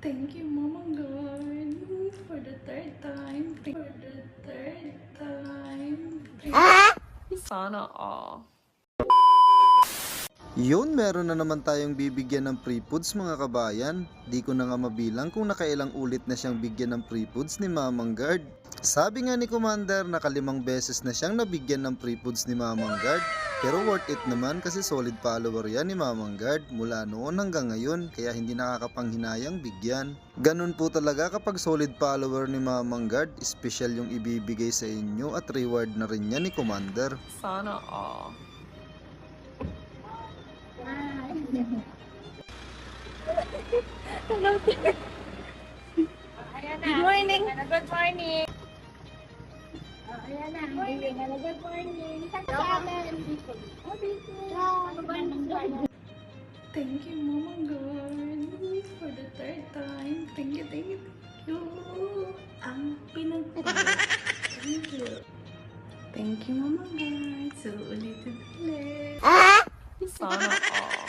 Thank you, Mama God, for the third time. For the third time. Sana all. Yun, meron na naman tayong bibigyan ng free foods mga kabayan. Di ko na nga mabilang kung nakailang ulit na siyang bigyan ng free foods ni Mamang Guard. Sabi nga ni Commander, nakalimang beses na siyang nabigyan ng free foods ni Mamang Guard. Pero worth it naman kasi solid follower yan ni Mamang Guard mula noon hanggang ngayon kaya hindi nakakapanghinayang bigyan. Ganun po talaga kapag solid follower ni Mamang Guard, special yung ibibigay sa inyo at reward na rin yan ni Commander. Sana all. Good morning. Good morning. Good morning. Thank you, Mama God, for the third time. Thank you, thank you, thank you. Ang pinagpapalala. Thank you. Thank you, Mama God. So, ulitin ulit. Sana all.